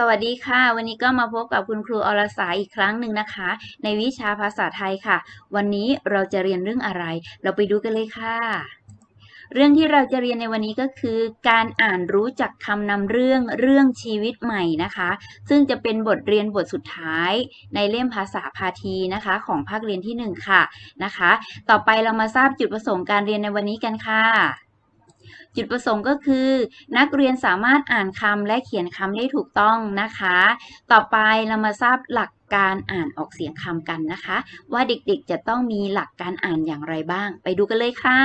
สวัสดีค่ะ วันนี้ก็มาพบกับคุณครูอรสาอีกครั้งหนึ่งนะคะ ในวิชาภาษาไทยค่ะ วันนี้เราจะเรียนเรื่องอะไร เราไปดูกันเลยค่ะ เรื่องที่เราจะเรียนในวันนี้ก็คือ การอ่านรู้จักคำนำเรื่องเรื่องชีวิตใหม่นะคะ ซึ่งจะเป็นบทเรียนบทสุดท้าย ในเล่มภาษาพาทีนะคะ ของภาคเรียนที่หนึ่งค่ะนะคะ ต่อไปเรามาทราบจุดประสงค์การเรียนในวันนี้กันค่ะ จุดประสงค์ก็คือ นักเรียนสามารถอ่านคำและเขียนคำได้ถูกต้องนะคะ ต่อไปเรามาทราบหลักการอ่านออกเสียงคำกันนะคะ ว่าเด็กๆจะต้องมีหลักการอ่านอย่างไรบ้าง ไปดูกันเลยค่ะ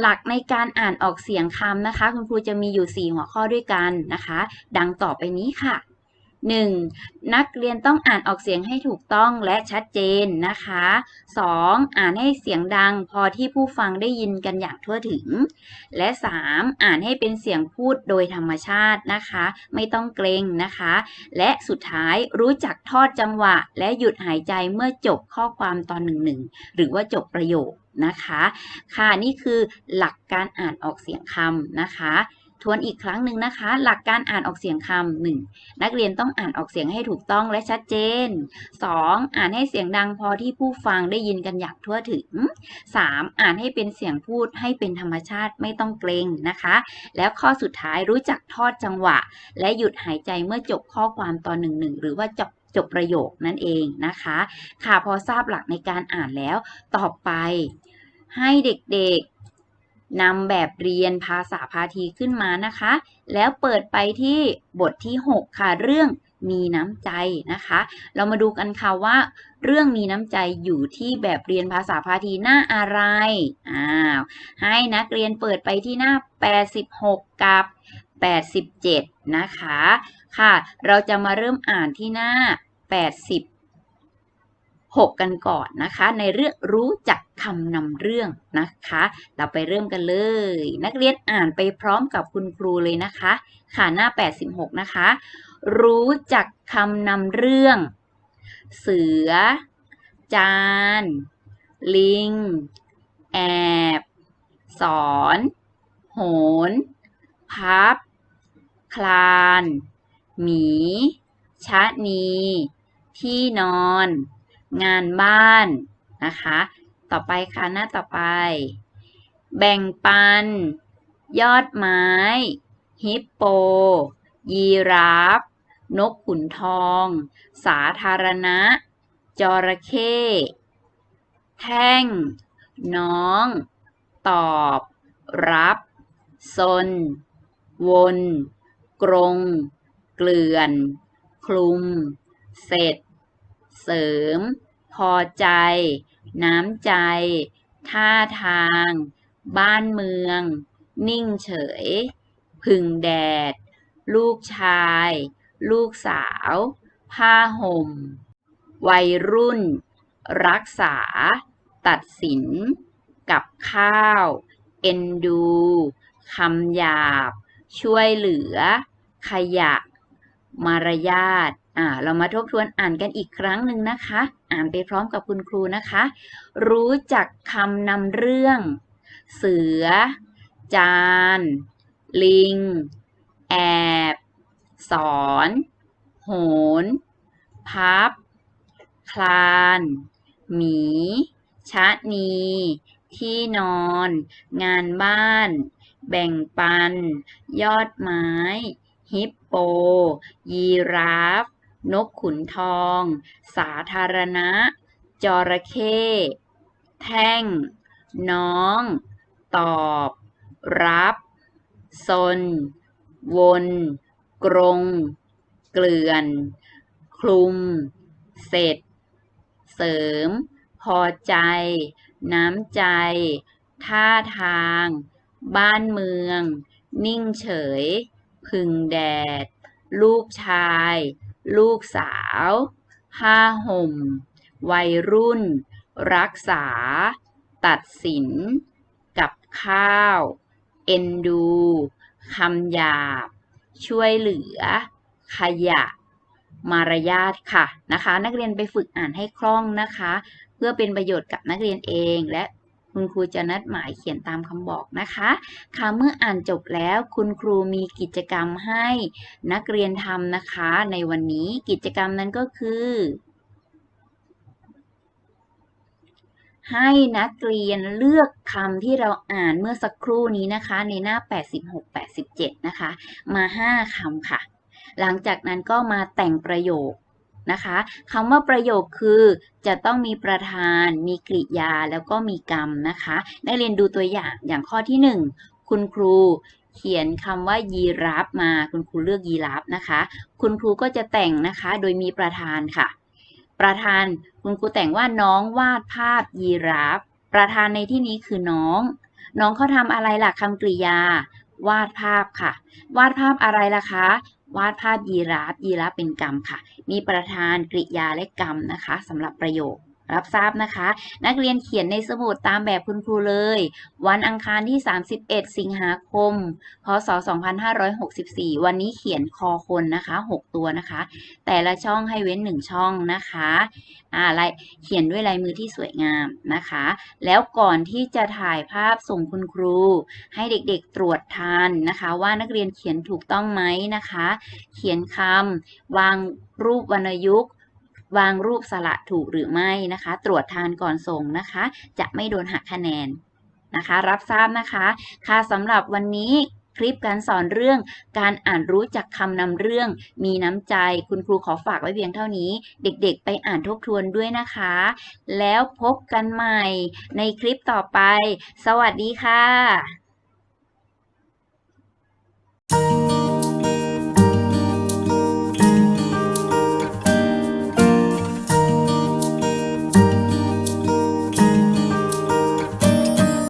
หลักในการอ่านออกเสียงคำนะคะ คุณครูจะมีอยู่ 4 หัวข้อด้วยกันนะคะ ดังต่อไปนี้ค่ะ 1. นักเรียนต้องอ่านออกเสียงให้ถูกต้องและชัดเจนนะคะ 2. อ่านให้เสียงดังพอที่ผู้ฟังได้ยินกันอย่างทั่วถึง และ 3. อ่านให้เป็นเสียงพูดโดยธรรมชาตินะคะ ไม่ต้องเกรงนะคะ และสุดท้ายรู้จักทอดจังหวะ และหยุดหายใจเมื่อจบข้อความตอนหนึ่งหนึ่งหรือว่าจบประโยคนะคะ ค่ะนี่คือหลักการอ่านออกเสียงคำนะคะ ทวนอีกครั้งหนึ่งนะคะ หลักการอ่านออกเสียงคำหนึ่งนักเรียนต้องอ่านออกเสียงให้ถูกต้องและชัดเจน 2. อ่านให้เสียงดังพอที่ผู้ฟังได้ยินกันอย่างทั่วถึง 3. อ่านให้เป็นเสียงพูดให้เป็นธรรมชาติไม่ต้องเกรงนะคะ แล้วข้อสุดท้ายรู้จักทอดจังหวะ และหยุดหายใจเมื่อจบข้อความตอนหนึ่งหนึ่งหรือว่าจบจบประโยคนั่นเองนะคะ ค่ะพอทราบหลักในการอ่านแล้ว ต่อไปให้เด็กๆ นำแบบเรียนภาษาพาทีขึ้นมานะคะ แล้วเปิดไปที่บทที่ 6 ค่ะเรื่องมีน้ำใจนะคะ เรามาดูกันค่ะว่า เรื่องมีน้ำใจอยู่ที่แบบเรียนภาษาพาทีหน้าอะไรอ้าวให้นักเรียนเปิดไปที่หน้า 86 กับ 87 นะคะ ค่ะ เราจะมาเริ่มอ่านที่หน้า 80 6 กันก่อนนะคะ ในเรื่องรู้จักคำนำเรื่องนะคะ เราไปเริ่มกันเลย นักเรียนอ่านไปพร้อมกับคุณครูเลยนะคะ ค่ะหน้า 86 นะคะ รู้จักคำนำเรื่อง เสือ จาน ลิง แอบ สอน โหน พับ คลาน หมี ชะนี ที่นอน งานบ้านนะคะ ต่อไปค่ะหน้าต่อไป แบ่งปัน ยอดไม้ ฮิปโป ยีราฟ นกขุนทอง สาธารณะ จระเข้ แท่ง น้อง ตอบ รับซน วน กรง เกลื่อน คลุม เสร็จ เสริม พอใจ น้ำใจ ท่าทาง บ้านเมือง นิ่งเฉย พึ่งแดด ลูกชาย ลูกสาว ผ้าห่ม วัยรุ่น รักษา ตัดสิน กับข้าว เอ็นดูคำหยาบ ช่วยเหลือ ขยะ มารยาท อ่าเรามาทบทวนอ่านกันอีกครั้งหนึ่งนะคะ อ่านไปพร้อมกับคุณครูนะคะ รู้จักคำนำเรื่อง เสือ จาน ลิง แอบ สอน โหน พับ คลาน หมี ชะนี ที่นอน งานบ้าน แบ่งปัน ยอดไม้ ฮิปโป ยีราฟ นกขุนทอง สาธารณะ จระเข้ แท่ง น้อง ตอบ รับ ซน วน กรง เกลื่อน คลุม เสร็จ เสริม พอใจ น้ำใจ ท่าทาง บ้านเมือง นิ่งเฉย พึ่งแดด ลูกชาย ลูกสาวผ้าห่ม วัยรุ่น รักษา ตัดสิน กับข้าว เอ็นดูคำหยาบ ช่วยเหลือ ขยะ มารยาทค่ะนะคะ นักเรียนไปฝึกอ่านให้คล่องนะคะ เพื่อเป็นประโยชน์กับนักเรียนเองและ คุณครูจะนัดหมายเขียนตามคำบอกนะคะ ค่ะเมื่ออ่านจบแล้วคุณครูมีกิจกรรมให้นักเรียนทำนะคะ ในวันนี้กิจกรรมนั้นก็คือ ให้นักเรียนเลือกคำที่เราอ่านเมื่อสักครู่นี้นะคะ ในหน้า 86-87 นะคะ มา 5คำค่ะ หลังจากนั้นก็มาแต่งประโยค นะคะคำว่าประโยคคือจะต้องมีประธาน มีกริยาแล้วก็มีกรรมนะคะนักเรียนดูตัวอย่างอย่างข้อที่ 1 คุณครูเขียนคำว่ายีราฟมา คุณครูเลือกยีราฟนะคะ คุณครูก็จะแต่งนะคะ โดยมีประธานค่ะ ประธานคุณครูแต่งว่าน้องวาดภาพยีราฟประธานในที่นี้คือน้อง น้องเขาทำอะไรล่ะคำกริยา วาดภาพค่ะ วาดภาพอะไรล่ะคะ วาดภาพยีราฟยีราฟเป็นกรรมค่ะ มีประธานกริยาและกรรมนะคะสำหรับประโยค รับทราบนะคะ นักเรียนเขียนในสมุดตามแบบคุณครูเลย วันอังคารที่ 31 สิงหาคม พศ 2564 วันนี้เขียนคอคนนะคะ 6 ตัวนะคะ แต่ละช่องให้เว้น 1 ช่องนะคะอ่าลายเขียนด้วยลายมือที่สวยงามนะคะ แล้วก่อนที่จะถ่ายภาพส่งคุณครู ให้เด็กๆตรวจทานนะคะ ว่านักเรียนเขียนถูกต้องไหมนะคะ เขียนคำวางรูปวรรณยุกต์ วางรูปสระถูกหรือไม่นะคะ ตรวจทานก่อนส่งนะคะ จะไม่โดนหักคะแนนนะคะ รับทราบนะคะ ค่ะสำหรับวันนี้คลิปการสอนเรื่องการอ่านรู้จักคำนำเรื่อง มีน้ำใจคุณครูขอฝากไว้เพียงเท่านี้ เด็กๆ ไปอ่านทบทวนด้วยนะคะ แล้วพบกันใหม่ในคลิปต่อไป สวัสดีค่ะ